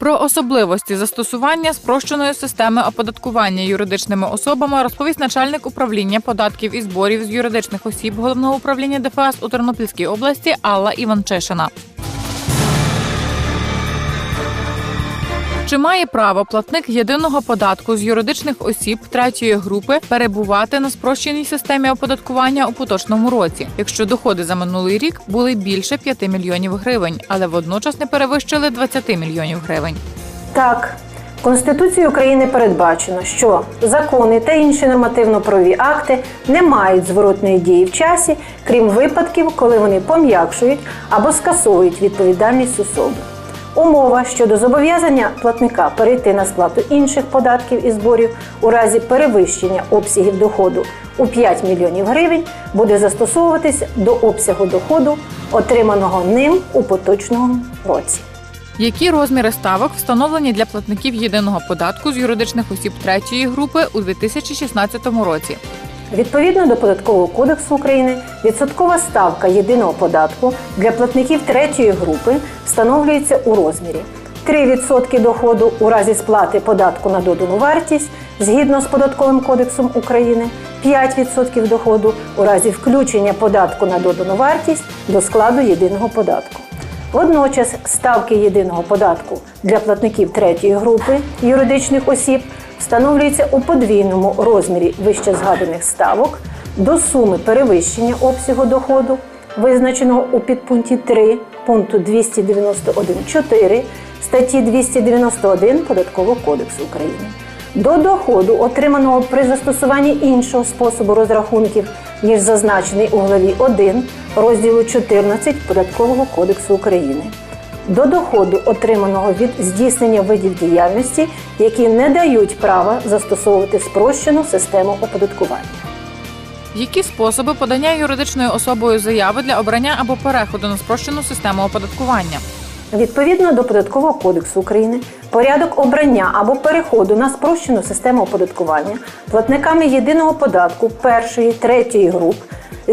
Про особливості застосування спрощеної системи оподаткування юридичними особами розповість начальник управління податків і зборів з юридичних осіб головного управління ДФС у Тернопільській області Алла Іванчишина. Чи має право платник єдиного податку з юридичних осіб третьої групи перебувати на спрощеній системі оподаткування у поточному році, якщо доходи за минулий рік були більше 5 мільйонів гривень, але водночас не перевищили 20 мільйонів гривень? Так, Конституцією України передбачено, що закони та інші нормативно-правові акти не мають зворотної дії в часі, крім випадків, коли вони пом'якшують або скасовують відповідальність особи. Умова щодо зобов'язання платника перейти на сплату інших податків і зборів у разі перевищення обсягів доходу у 5 мільйонів гривень буде застосовуватись до обсягу доходу, отриманого ним у поточному році. Які розміри ставок встановлені для платників єдиного податку з юридичних осіб третьої групи у 2016 році? Відповідно до податкового кодексу України, відсоткова ставка єдиного податку для платників третьої групи встановлюється у розмірі 3% доходу у разі сплати податку на додану вартість згідно з податковим кодексом України, 5% доходу у разі включення податку на додану вартість до складу єдиного податку. Водночас ставки єдиного податку для платників третьої групи юридичних осіб встановлюються у подвійному розмірі вище згаданих ставок до суми перевищення обсягу доходу, визначеного у підпункті 3 пункту 291.4 статті 291 Податкового кодексу України. До доходу, отриманого при застосуванні іншого способу розрахунків, ніж зазначений у главі 1 розділу 14 Податкового кодексу України. До доходу, отриманого від здійснення видів діяльності, які не дають права застосовувати спрощену систему оподаткування. Які способи подання юридичною особою заяви для обрання або переходу на спрощену систему оподаткування? Відповідно до Податкового кодексу України, порядок обрання або переходу на спрощену систему оподаткування платниками єдиного податку першої третьої груп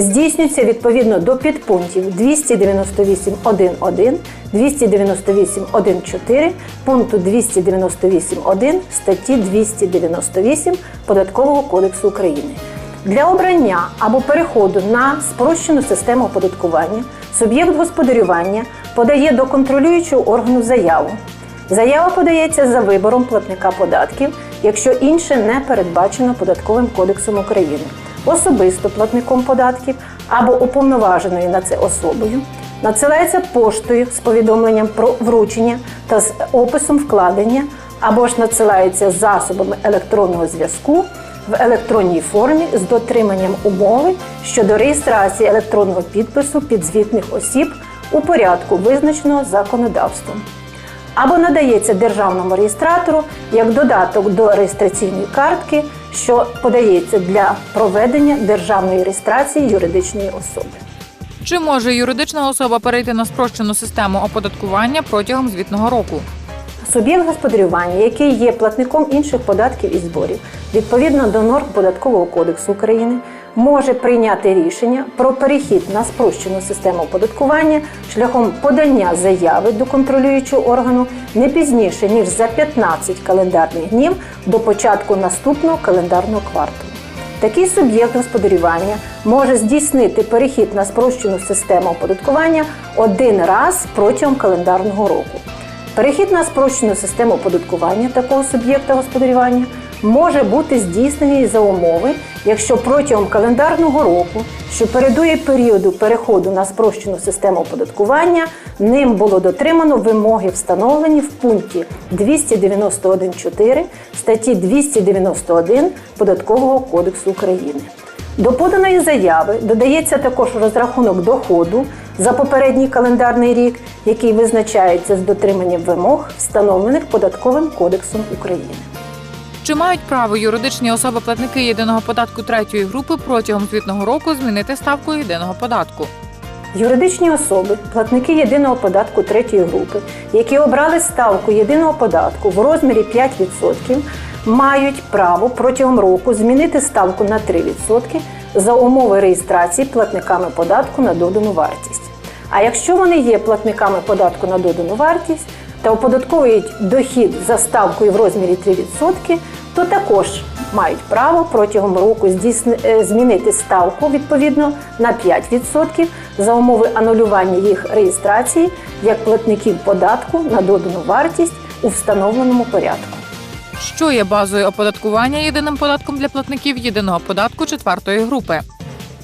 здійснюється відповідно до підпунктів 298.1.1, 298.1.4, пункту 298.1 статті 298 Податкового кодексу України. Для обрання або переходу на спрощену систему оподаткування суб'єкт господарювання подає до контролюючого органу заяву. Заява подається за вибором платника податків, якщо інше не передбачено податковим кодексом України, особисто платником податків або уповноваженою на це особою. Надсилається поштою з повідомленням про вручення та з описом вкладення, або ж надсилається засобами електронного зв'язку в електронній формі з дотриманням умови щодо реєстрації електронного підпису підзвітних осіб у порядку, визначеного законодавством. Або надається державному реєстратору як додаток до реєстраційної картки, що подається для проведення державної реєстрації юридичної особи. Чи може юридична особа перейти на спрощену систему оподаткування протягом звітного року? Суб'єкт господарювання, який є платником інших податків і зборів, відповідно до норм податкового кодексу України, може прийняти рішення про перехід на спрощену систему оподаткування шляхом подання заяви до контролюючого органу не пізніше ніж за 15 календарних днів до початку наступного календарного кварталу. Такий суб'єкт господарювання може здійснити перехід на спрощену систему оподаткування один раз протягом календарного року. Перехід на спрощену систему оподаткування такого суб'єкта господарювання може бути здійснений за умови, якщо протягом календарного року, що передує періоду переходу на спрощену систему оподаткування, ним було дотримано вимоги, встановлені в пункті 291.4 статті 291 Податкового кодексу України. До поданої заяви додається також розрахунок доходу за попередній календарний рік, який визначається з дотриманням вимог, встановлених Податковим кодексом України. Чи мають право юридичні особи-платники єдиного податку третьої групи протягом звітного року змінити ставку єдиного податку? Юридичні особи, платники єдиного податку третьої групи, які обрали ставку єдиного податку в розмірі 5%, мають право протягом року змінити ставку на 3% за умови реєстрації платниками податку на додану вартість. А якщо вони є платниками податку на додану вартість, та оподатковують дохід за ставкою в розмірі 3%, то також мають право протягом року е, змінити ставку відповідно на 5% за умови анулювання їх реєстрації як платників податку на додану вартість у встановленому порядку. Що є базою оподаткування єдиним податком для платників єдиного податку четвертої групи?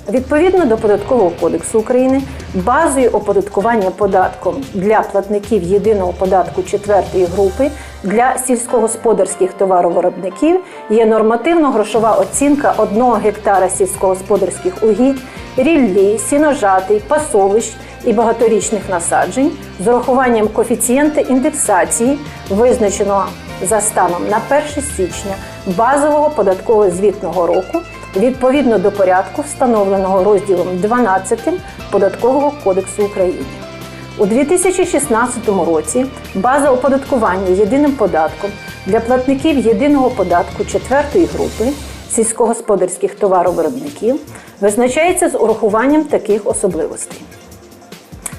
Відповідно до податкового кодексу України, базою оподаткування податком для платників єдиного податку четвертої групи для сільськогосподарських товаровиробників є нормативно-грошова оцінка 1 гектара сільськогосподарських угідь, ріллі, сіножатий, пасовищ і багаторічних насаджень з урахуванням коефіцієнта індексації, визначеного за станом на 1 січня базового податкового звітного року відповідно до порядку, встановленого розділом 12 Податкового кодексу України. У 2016 році база оподаткування єдиним податком для платників єдиного податку четвертої групи сільськогосподарських товаровиробників визначається з урахуванням таких особливостей.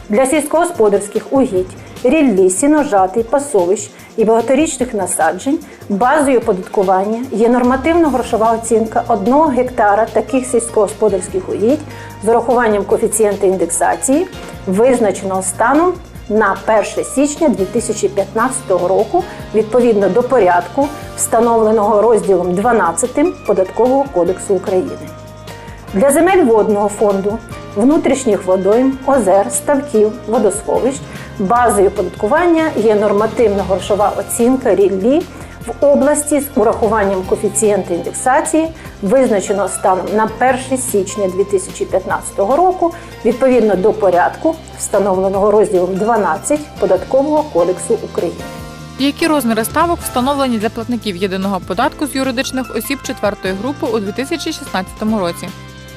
Для сільськогосподарських угідь, ріллі, сіножатий, пасовищ і багаторічних насаджень базою оподаткування є нормативно-грошова оцінка 1 гектара таких сільськогосподарських угідь з урахуванням коефіцієнта індексації, визначеного станом на 1 січня 2015 року відповідно до порядку, встановленого розділом 12 Податкового кодексу України. Для земель водного фонду, внутрішніх водойм, озер, ставків, водосховищ базою оподаткування є нормативно-грошова оцінка ріллі в області з урахуванням коефіцієнта індексації, визначеного станом на 1 січня 2015 року, відповідно до порядку, встановленого розділом 12 Податкового кодексу України. Які розміри ставок встановлені для платників єдиного податку з юридичних осіб четвертої групи у 2016 році?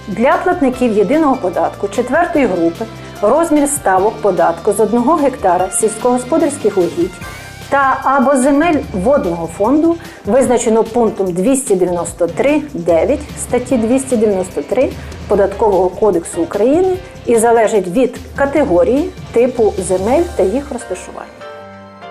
Для платників єдиного податку четвертої групи розмір ставок податку з 1 гектара сільськогосподарських угідь та або земель водного фонду визначено пунктом 293.9 статті 293 Податкового кодексу України і залежить від категорії, типу земель та їх розташування.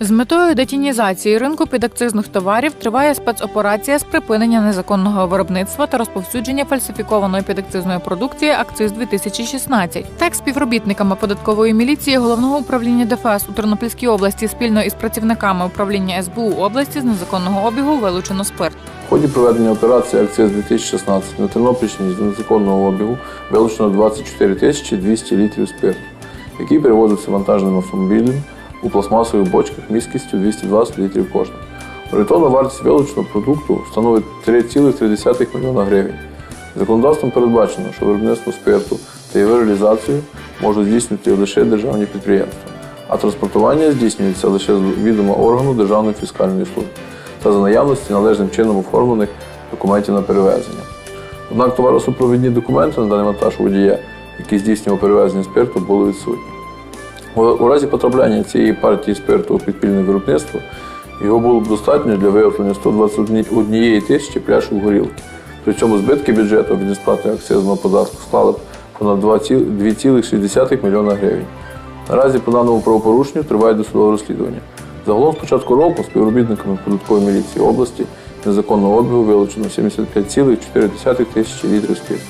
З метою детінізації ринку підакцизних товарів триває спецоперація з припинення незаконного виробництва та розповсюдження фальсифікованої підакцизної продукції Акциз 2016 Так, співробітниками податкової міліції головного управління ДФС у Тернопільській області спільно із працівниками управління СБУ області з незаконного обігу вилучено спирт. В ході проведення операції «Акциз 2016 на Тернопільщині з незаконного обігу вилучено 24 тисячі 200 літрів спирту, який перевозився вантажним автомобілем у пластмасових бочках місткістю 220 літрів кожна. Орієнтовна вартість вилученого продукту становить 3,3 млн гривень. Законодавством передбачено, що виробництво спирту та його реалізацію можуть здійснювати лише державні підприємства, а транспортування здійснюється лише з відома органу Державної фіскальної служби та за наявності належним чином оформлених документів на перевезення. Однак товаросупровідні документи на даний вантаж водія, який здійснював перевезення спирту, були відсутні. У- разі потрапляння цієї партії спирту у підпільне виробництво його було б достатньо для виготовлення 121 тисячі пляшок горілки. При цьому збитки бюджету від несплати акцизного податку склали б понад 2,6 млн гривень. Наразі по даному правопорушенню триває досудове розслідування. Загалом з початку року співробітниками податкової міліції області незаконного обігу вилучено 75,4 тисячі літрів спирту.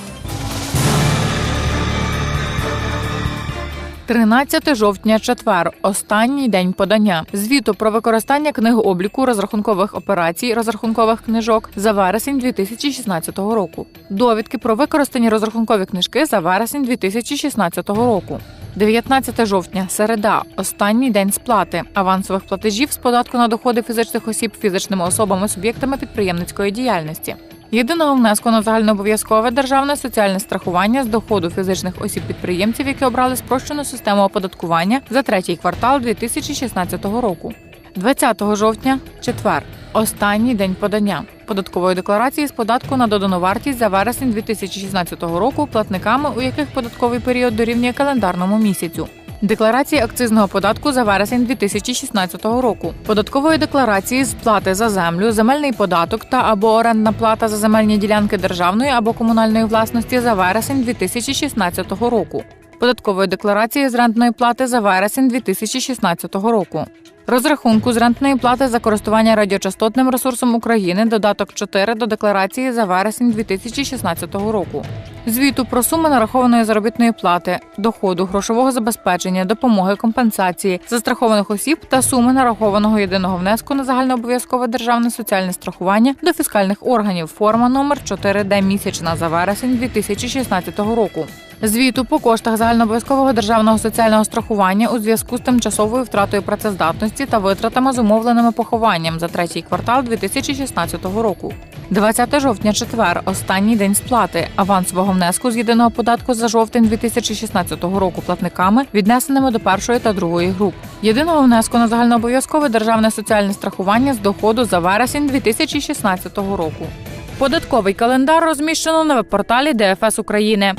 13 жовтня, четвер, останній день подання. Звіту про використання книгообліку розрахункових операцій розрахункових книжок за вересень 2016 року. Довідки про використані розрахункові книжки за вересень 2016 року. 19 жовтня, середа, останній день сплати авансових платежів з податку на доходи фізичних осіб фізичними особами суб'єктами підприємницької діяльності. Єдиного внеску на загальнообов'язкове державне соціальне страхування з доходу фізичних осіб підприємців, які обрали спрощену систему оподаткування за третій квартал 2016 року. 20 жовтня, четвер, Останній день подання податкової декларації з податку на додану вартість за вересень 2016 року платниками, у яких податковий період дорівнює календарному місяцю. Декларації акцизного податку за вересень 2016 року, податкової декларації з плати за землю, земельний податок та або орендна плата за земельні ділянки державної або комунальної власності за вересень 2016 року, податкової декларації з рентної плати за вересень 2016 року. Розрахунку з рентної плати за користування радіочастотним ресурсом України додаток 4 до декларації за вересень 2016 року. Звіту про суми нарахованої заробітної плати, доходу, грошового забезпечення, допомоги, компенсації, застрахованих осіб та суми нарахованого єдиного внеску на загальнообов'язкове державне соціальне страхування до фіскальних органів. Форма номер 4Д місячна за вересень 2016 року. Звіту по коштах загальнообов'язкового державного соціального страхування у зв'язку з тимчасовою втратою працездатності та витратами зумовленими похованням за третій квартал 2016 року. 20 жовтня, четвер, останній день сплати авансового внеску з єдиного податку за жовтень 2016 року платниками, віднесеними до першої та другої груп. Єдиного внеску на загальнообов'язкове державне соціальне страхування з доходу за вересень 2016 року. Податковий календар розміщено на веб-порталі ДФС України.